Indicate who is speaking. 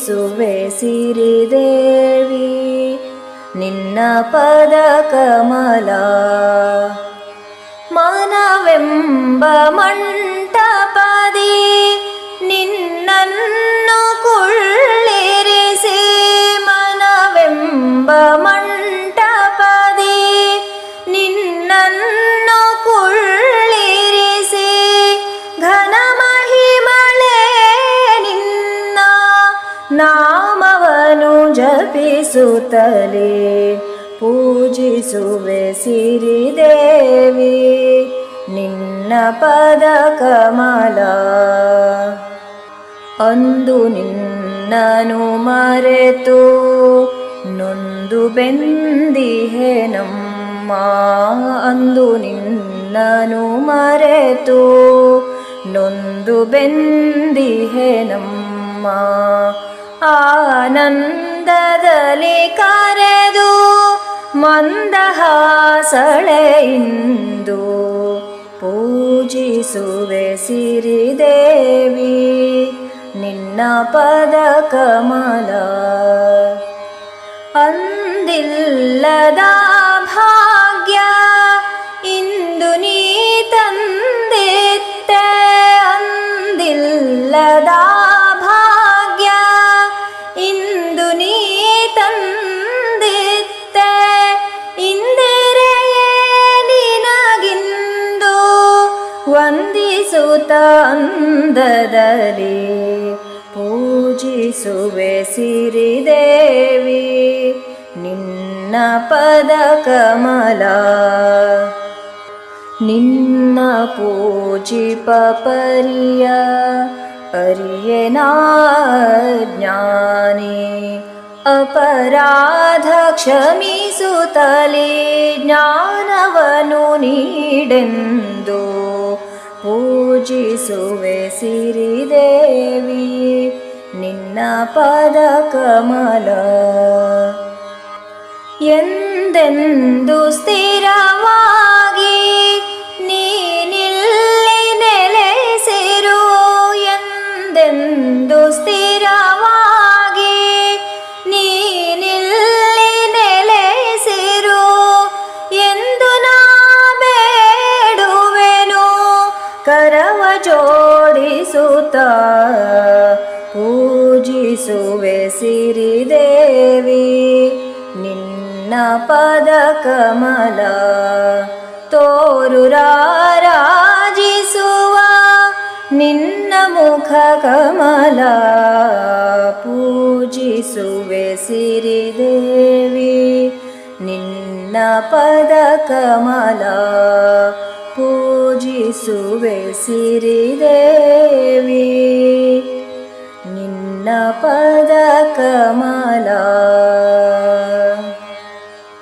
Speaker 1: ಪೂಜಿಸುವೆ ಸಿರಿದೇವಿ ನಿನ್ನ ಪದ ಕಮಲ ಮನವೆಂಬ ಜಪಿಸುತ್ತಲೇ ಪೂಜಿಸುವೆ ಸಿರಿದೇವಿ, ನಿನ್ನ ಪದ ಕಮಲ ಅಂದು ನಿನ್ನನು ಮರೆತು, ನೊಂದು ಬೆಂದಿಹೆ ನಮ್ಮ. ಅಂದು ನಿನ್ನನು ಮರೆತು, ನೊಂದು ಬೆಂದಿಹೆ ನಮ್ಮ. ಆನಂದದಲ್ಲಿ ಕರೆದು ಮಂದಹಾಸಳೆಯಿಂದು ಪೂಜಿಸುವೆ ಸಿರಿದೇವಿ ನಿನ್ನ ಪದ ಕಮಲ. ಅಂದಿಲ್ಲದ ಭಾಗ್ಯ ಇಂದು ನೀ ತಂದಿತ್ತೆ ಅಂದಿಲ್ಲದ ವಂದಿಸುತ್ತ ಅಂದದಲ್ಲಿ ಪೂಜಿಸುವೆ ಸಿರಿದೇವಿ, ನಿನ್ನ ಪದ ಕಮಲ, ನಿನ್ನ ಪೂಜಿ ಪರಿಯ ಅರಿಯನಾ ಜ್ಞಾನಿ, ಅಪರಾಧ ಕ್ಷಮಿಸುತ್ತಲೇ ಜ್ಞಾನವನು ನೀಡೆಂದು ಪೂಜಿಸುವೆ ಸಿರಿದೇವಿ ನಿನ್ನ ಪದ ಕಮಲ ಎಂದೆಂದು ಸ್ಥಿರವಾಗಿ ನೀನಿಲ್ಲಿ ನೆಲೆಸಿರು ಎಂದೆಂದು ಸ್ಥಿರವಾಗಿ ಪೂಜಿಸುವೆ ಸಿರಿದೇವಿ, ನಿನ್ನ ಪದ ಕಮಲ ತೋರು ರಾರಾಜಿಸುವ ನಿನ್ನ ಮುಖ ಕಮಲ ಪೂಜಿಸುವೆ ಸಿರಿದೇವಿ, ನಿನ್ನ ಪದ ಕಮಲ ಪೂಜಿಸುವೆ ಸಿರಿದೇವಿ. ನಿನ್ನ ಪದ ಕಮಲ